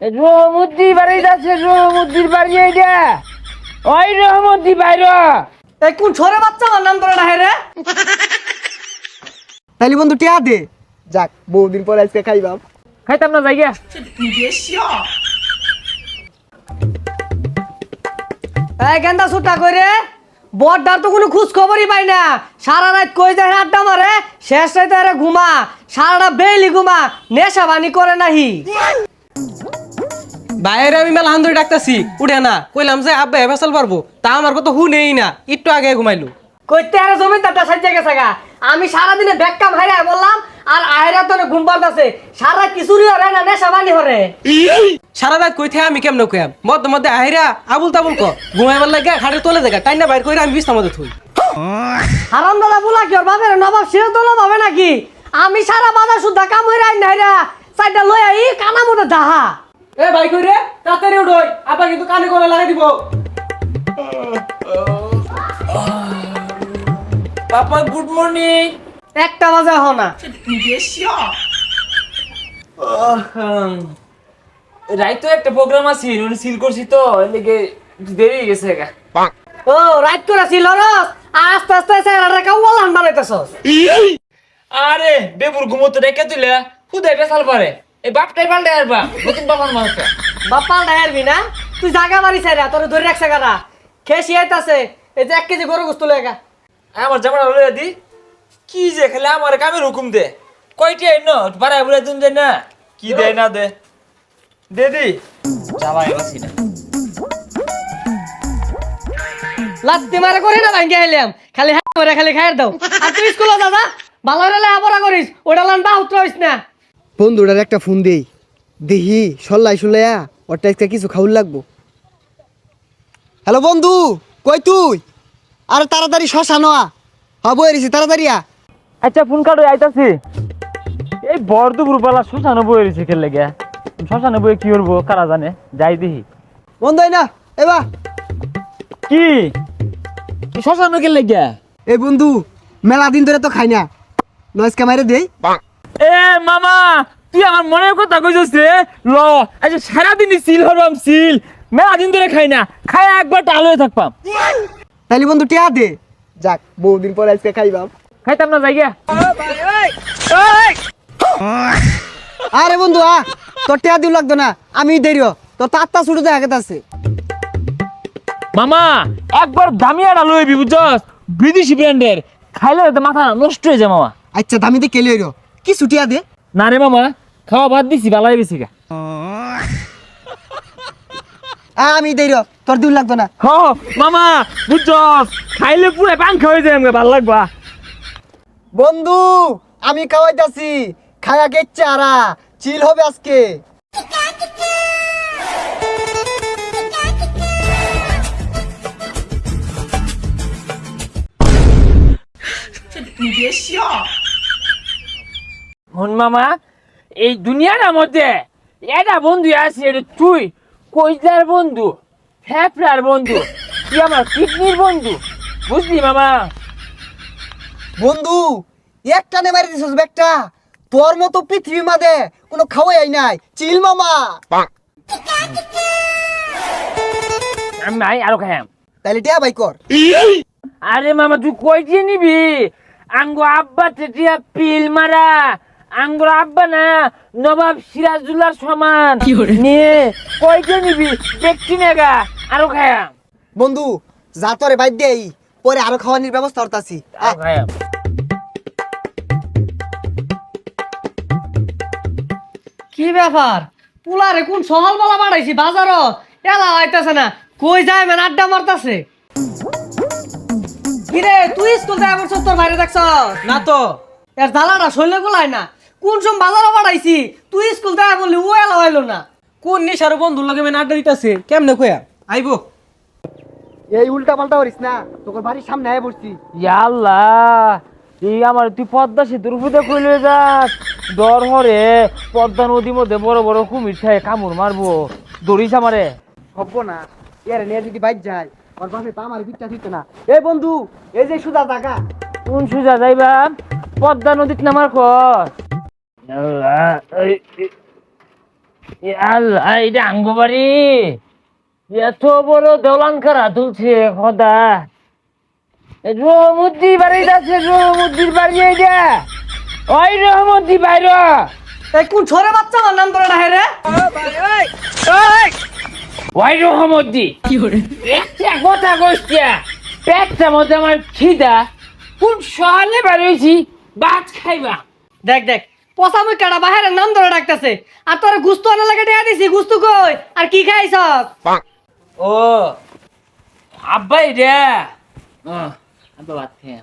রহমদ্দি বাড়ি যাচ্ছে রহমদ্দির বাড়ি এইটা ওই রহমদ্দি বাইর এই কোন ছোরে বাচ্চা আমার নাম ধরে না রে তাইলে বন্ধু টিয়া দে যাক বহুদিন পরে আজকে খাইবাম। খাইতাম না জায়গা এই গেন্দা সুটা করে বড়দার তো কোনো খোঁজ খবরই পাই না। সারা রাত কই যায় আড্ডা মারে, শেষ রাতে ঘুমা। সারাটা বেলি ঘুমা। নেশা বানি করে নাহি। বাইরে আমি মেলা হান্দরি ডাকতেছি উঠে না। কইলাম যে আব্বা ফেসাল পারব? তা আমার কথা হু নেই না একটু আগে ঘুমাইলো। কইতে আরে জমিদারটা সাজ্জা গেছে গা। আমি সারাদিনে ব্যাগকা ভাইরা বললাম আর আহেরা তো ঘুম পারতাছে সারা কিছুরই হরে না নেশা বানি হরে? সারা রাত কই থেকে আমি কেমনে কইয়াম? মধ্যে মধ্যে আহিরা আবুল তাবুল ক ঘুমাইবার লাগে খাটের তোলে দেখা টাইনা বাইর কইরা আমি বিছনার মধ্যে থুই। হারাম দাদা বুলা কি ওর বাপের নবাব? সেও তো হবে নাকি? আমি সারা বাজার সুদ্ধা কাম হইরা আইন নাইরা চাইটা লই আই কানা মতো দাহা। এ ভাই কই রে? তাড়াতাড়ি উঠোই আব্বা কিন্তু কানে করে লাগাই দিব। পাপা গুড মর্নিং একটা বাজে হ না। রাইতো একটা প্রোগ্রাম আছে উনি সিল করছি তো এদিকে দেরি হয়ে গেছে গা। ও রাইট করে ছিল রস আস্তে আস্তে বানাইতেছস। আরে বেবুর ঘুমোতে রেখে তুলে খুদাই বেসাল পারে। এই বাপটাই পাল্টে আসবা নতুন বাবার মানুষটা বাপ্পা ডায়ারবি না? তুই জাগা মারি চাইরা তোর ধরে রাখছে গারা খেসি আইতাছে। এই যে এক কেজি গরু গোস্ত লেগা আমার জামাটা লইয়া দি। কি যে খেলে আমার কামের হুকুম দে। কয়টি আইন বাড়াই বুড়াই তুমি দেয় না। কি দেয় না দে। দে দি। এবাসি না লাত্তি মারে করি না ভাঙ্গে আইলাম। খালি হ্যাঁ করে খালি খাইর দাও। আর তুই স্কুলে দাদা ভালো হলে আবরা করিস। ওটা লান বা উত্তর হইস না। বন্ধুটার একটা ফোন দেই। দেহি সল্লাই সল্লাইয়া ওরটা আজকে কিছু খাউল লাগবো। হ্যালো বন্ধু কই তুই? আরে তাড়াতাড়ি শশা নোয়া হব এরিছি তাড়াতাড়ি আ আচ্ছা ফোন কাটো আইতাছি। এই বড় দুপুর বেলা শ্মশানে বয়ে খেলে গে শ্মশানে বয়ে কি করব কারা জানে? যাই দেখি। বন্ধু না এবা কি? শ্মশানে খেলে গে এই বন্ধু মেলা দিন ধরে তো খাই না। নয়সকে মাইরে দেই। এ মামা তুই আমার মনের কথা কইছিস রে ল আচ্ছা সারাদিনই সিল হরবাম সিল মেলা দিন ধরে খাই না খাই একবার টাল হয়ে থাকবাম তাইলে বন্ধু টিয়া দে। যাক বহুদিন পরে আজকে খাইবাম। খাইতাম না জায়গা আরে বন্ধু আ তোর টিয়া দিও লাগতো না আমি দেরিও। তোর তাত্তা ছুটে দেখা আছে মামা একবার দামি একটা লইবি বুঝছস? বিদেশি ব্র্যান্ডের খাইলে তো মাথা নষ্ট হয়ে যায় মামা। আচ্ছা দামি দিয়ে কেলে হইরো। কি ছুটিয়া দে? না রে মামা খাওয়া বাদ দিছি বালাই বেশি গা। আমি দেরিও তোর দিও লাগতো না। হ মামা বুঝছস? খাইলে পুরো পাংখা হয়ে যায় আমাকে ভালো লাগবা বন্ধু আমি খাওয়াইতাছি খায়া গেচ্ছে আরা চিল হবে আজকে। হন মামা এই দুনিয়ার মধ্যে এটা বন্ধু আছে এটা তুই কইজার বন্ধু ফ্যাফড়ার বন্ধু তুই আমার কিডনির বন্ধু বুঝলি মামা? বন্ধু একটা নে মারি দিছস ব্যাগটা। তোর মতো পৃথিবী মাদে কোনো খাওয়াই নাই। চিল মামা। আমি নাই আরও খাইম তাইলে টিয়া ভাই কর। আরে মামা তুই কই দিয়ে নিবি? আঙ্গো আব্বা টেটিয়া পিল মারা। আঙ্গুর আব্বা না নবাব সিরাজুল্লার সমান। নিয়ে কই নিবি? দেখছি না গা আরও খায়াম বন্ধু যা তোরে বাইর দেই পরে আরও খাওয়ানির ব্যবস্থা করতাছি। কি ব্যাপার? পুলারে কোন সহল বলা বাড়াইছি বাজারত? এলা হইতাছে না কই যায় মানে আড্ডা মারতাছে? কিরে তুই স্কুল যায় বলছ তোর বাইরে দেখছ না তো এর জ্বালাটা শৈলে গোলাই না। কোন সম বাজারও বাড়াইছি? তুই স্কুল যায় বললি ও এলা হইল না। কোন নিশার বন্ধুর লগে মেন আড্ডা দিতেছে? কেমনে কইয়া আইবো। এই উল্টা পাল্টা করিস না তোর বাড়ির সামনে আয় বসছি। আল্লাহ এই আমার তুই পদ্মা সেতুর উপরে কইলে যাস। ডর হরে পদ্মা নদীর মধ্যে বড় বড় কুমির থাকে কামড় মারবো। দৌড়িস আমারে। হব না এর নিয়ে যদি বাইক যায় ওর বাপে তো আমার বিটটা দিত না। এই বন্ধু এই যে সুজা টাকা কোন সুজা যাইবা পদ্মা নদীত নামার কর আল্লাহ, এটা আঙ্গবাড়ি এত বড় দলান কারা তুলছে খোদা রহমুদ্দি বাড়ি যাচ্ছে রহমুদ্দির বাড়ি এইটা ওই রহমুদ্দি বাইর এই কোন বাচ্চা আমার নাম তোরা ডাহে রে ওই রহমুদ্দি একটা কথা কইছিয়া পেটটা মধ্যে আমার খিদা কোন সকালে বাড়িয়েছি ভাত খাইবা দেখ দেখ পচা মুই কাটা বাহিরের নাম ধরে ডাকতেছে? আর তোর গুস্তু আনা লাগে দেয়া দিছি গুস্তু কই? আর কি খাইছ ও আব্বাই রে। আব্বা ভাত খাই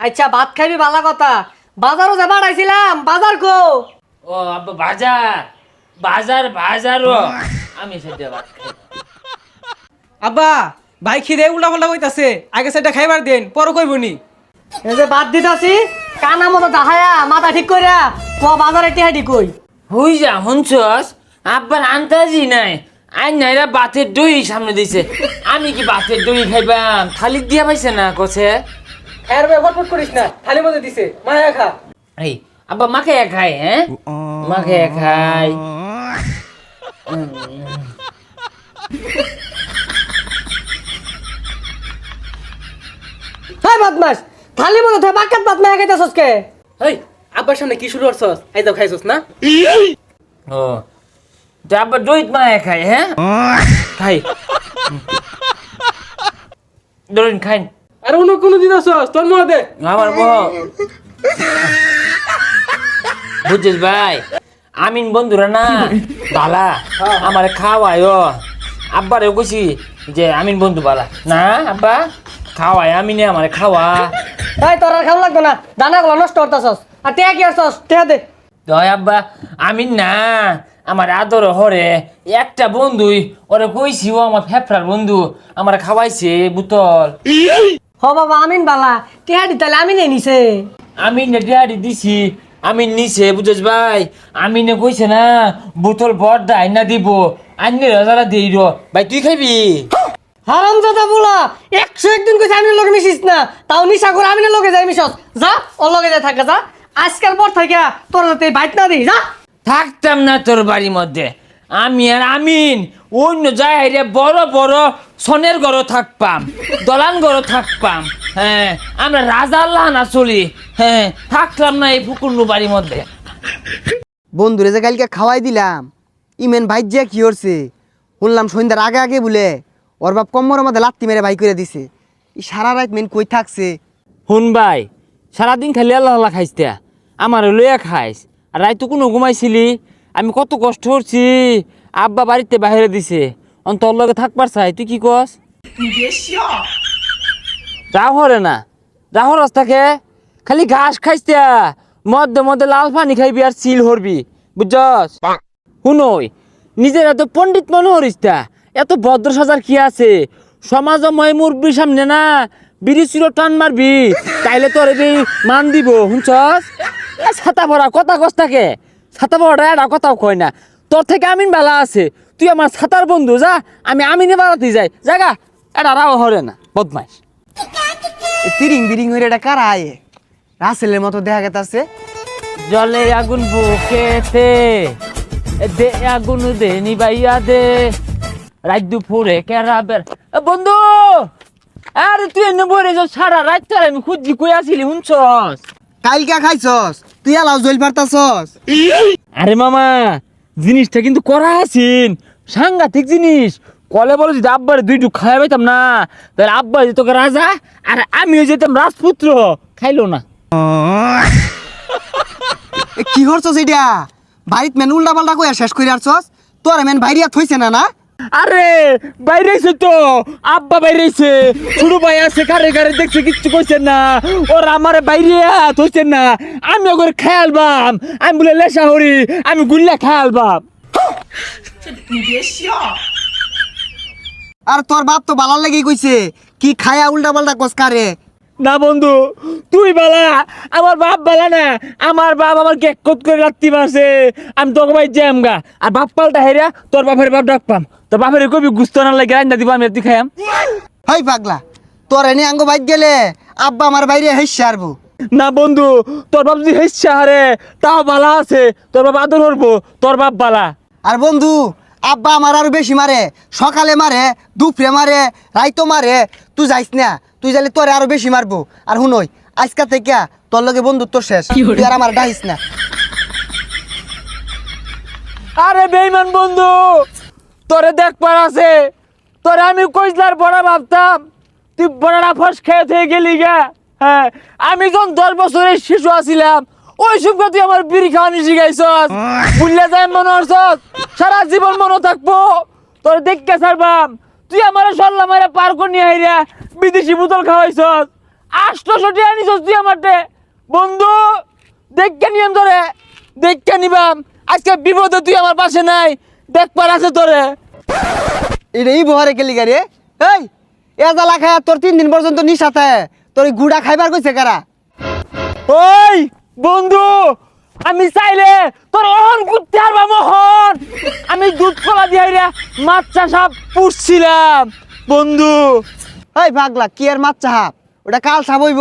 আচ্ছা ভাত খাইবি ভালো কথা। বাজারও যে বাড়াইছিলাম বাজার কো? ও আব্বা বাজার। বাজার বাজারও। আমি সেটা ভাত খাই। আব্বা ভাই খিদে উল্টা পাল্টা কইতাছে। আগে সেটা খাইবার দেন পরে কইবনি এই যে বাদ দিতাছি কানা মতো দাহায়া মাথা ঠিক কইরা ক বাজারে টিহাডি কই? হই যা শুনছস? আব্বার আন্তাজি নাই। আই নাইরা বাতের দই সামনে দিছে। আমি কি বাতের দই খাইবাম? থালি দিয়া পাইছে না কছে? খায়ের ভাই ফটফট করিস না থালি মধ্যে দিছে মায়া খা। এই আব্বা মাকে খাই হ্যাঁ? মাকে খাই হ্যাঁ বদমাস থালি মতো থাকে বাকাত বাত মায়া খাইতাছস কে হেই আব্বার সামনে কি শুরু করছস? এই যাও খাইছস না? ও তা আব্বা দইত মায়ে খাই হ্যাঁ? খাই। ধরুন খাইন আর অন্য কোনো দিন আসছস তোর মনে দে। আমার মোহ বুঝছিস ভাই? আমিন বন্ধুরা না? বালা আমার খাওয়ায়। আব্বারে কইছি যে আমিন বন্ধু বালা। না আব্বা? খাওয়ায় আমিনে আমার খাওয়া। এই তোর আর খাওয়া লাগবে না। দানা গুলো নষ্ট করতাছস। আর টিয়া কি আরছস টিয়া দে। দয় আব্বা আমিন না আমার আদর হরে একটা বন্ধুই ওরে কইছি ও আমার ফেফড়ার বন্ধু আমার খাওয়াইছে বুতল। হ বাবা আমিন বালা। টিহাডি তাহলে আমিনে নিছে। আমি নেটিয়ারি দিছি আমি নিছে বুঝছ ভাই। আমি নে কইছে না বোতল বড় না দিব আইনে রাজারা দেই ভাই তুই খাইবি? হারাম দাদা বলা একশো একদিন কইছে আমিনের লগে মিশিস না। তাও নিশা করে আমিনের লগে যাই মিশস। যা ওর লগে যাই থাকে যা। আজকাল পর থেকে তোর যাতে বাইট না দিই যা। থাকতাম না তোর বাড়ির মধ্যে। আমি আর আমিন অন্য জায়গায় বড় বড় সনের ঘরও থাকপাম দলান ঘরও থাকপাম হ্যাঁ। আমরা রাজার লাহানা চলি হ্যাঁ। থাকলাম না এই ফুকুন্নু বাড়ির মধ্যে। বন্ধুরে যে কালকে খাওয়াই দিলাম ইমেন ভাইজ্যা কি করছে? শুনলাম সন্ধ্যার আগে আগে বলে ওর বাপ কম্মর মধ্যে লাত্তি মেরে ভাই করে দিছে। ই সারা রাত মেন কই থাকছে? শুন ভাই সারাদিন খালি আল্লাহ আল্লাহ খাইস তা। আমার লইয়া খাইস। আর রাই তো কোনো ঘুমাইছিলি? আমি কত কষ্ট করছি। আব্বা বাড়িতে বাইরে দিছে। অন তোর লগে থাকবার চাই তুই কি কস? রাহরে না। রাহর রাস্তাকে খালি ঘাস খাইস তা। মধ্যে মধ্যে লাল পানি খাইবি আর চিল হরবি। বুঝছস? শুনই নিজের এত পণ্ডিত মনে হরিস তা। এত ভদ্র সাজার কি আছে? সমাজময় মুরব্বীর সামনে না বিড়ি চির টান মারবি তাইলে তোর এই মান দিব শুনছস? ছাতা ভরা কথা কস থাকে ছাতা ভরা এটা কথাও কয় না। তোর থেকে আমিন বালা আছে তুই আমার ছাতার বন্ধু যা আমি আমিনে বাড়াতে যাই। জাগা এটা রাও হরে না বদমাইশ। তিরিং বিরিং হয়ে এটা কারা আয়ে? রাসেলের মতো দেখা গেতাছে। জলে আগুন বুকেতে দে আগুন দে নিবাইয়া দে। রাত দুপুরে কেরা বের বন্ধু আরে তুই এনে বলে যাও সারা রাত তোর আমি খুঁজি কই আসিলি শুনছস? কালকা খাইছস? তুই আলাও জল পারতাছস? আরে মামা জিনিসটা কিন্তু করা আছিন সাংঘাতিক জিনিস। কলে বলো যদি আব্বার দুইটু খাওয়া পাইতাম না তাহলে আব্বা যেত রাজা আর আমিও যেতাম রাজপুত্র। খাইলো না। কি করছস এটা? বাড়িত মেন উল্টা পাল্টা কইয়া শেষ করে আসছস? তোর মেন বাইরিয়া থইছে না না? আরে, বাইরেছে তো। আব্বা বাইরেছে। ছোট ভাই আছে কারে কারে দেখছে, কিচ্ছু কইছেন না। ওর আমার বাইরে থইছেন না। আমি ওকে খেয়ালবাম। আমি বলে লেসা হরি, আমি গুল্লা খেয়ালবাম। আর তোর বাপ তো বালার লাগি কইছে, কি খায়া উল্টা পাল্টা কস কারে? না বন্ধু তুই বালা আমার বাপ বালা না আমার বাপ আমার কেক কত করে রাত্রি মাসে আমি তোকে ভাই জ্যাম গা। আর বাপ পাল্টা হেরা তোর বাপের বাপ ডাক পাম। তোর বাপের কবি গুস্ত না লাগে রান্না দিব আমি তুই খাইম হই পাগলা তোর এনে আঙ্গ বাইক গেলে আব্বা আমার বাইরে হেসে আরবো না বন্ধু তোর বাপ যদি হেসছে হারে তাও বালা আছে তোর বাপ আদর করব তোর বাপ বালা। আর বন্ধু আব্বা আমার আরও বেশি মারে সকালে মারে দুপুরে মারে রাইতো মারে তুই যাইস না তুই যাইলে তোরে আরও বেশি মারবো। আর শুনই আজকা থেকে তোর লগে বন্ধুত্ব শেষ তুই আর আমার ডাইস না। আরে বেইমান বন্ধু তোরে দেখবার আছে তোরে আমি কইসলার বড় ভাবতাম তুই বড়টা ফস খেয়ে থেকে গেলি গা। হ্যাঁ আমি যখন দশ বছরের শিশু আছিলাম ওই সঙ্গে তুই আমার বিড়ি খাওয়ানি শিখাইছস বুঝলে যাই মনে হচ্ছস? সারা জীবন মনে থাকব। তোর দেখকে সারবাম তুই আমার সল্লা মারে পার করে নিয়ে হাইরা বিদেশি বোতল খাওয়াইছস। আষ্টশো টাকা নিছস তুই আমারটে। বন্ধু দেখকে নিয়ম ধরে দেখকে নিবাম। আজকে বিপদে তুই আমার পাশে নাই। দেখবার আছে তোরে। এই বহারে গেলি গাড়ি এই এ জ্বালা খায় তোর তিন দিন পর্যন্ত নিশাতে। তোর গুড়া খাইবার কইছে কারা? ওই বন্ধু আমি চাইলে তোর অহন করতে পারবা মোহন। আমি দুধ কলা দিয়ে রে মাছ চাষা পুষছিলাম। বন্ধু। এই পাগলা, কি আর মাছ চাহাব ওটা কাল সাবইব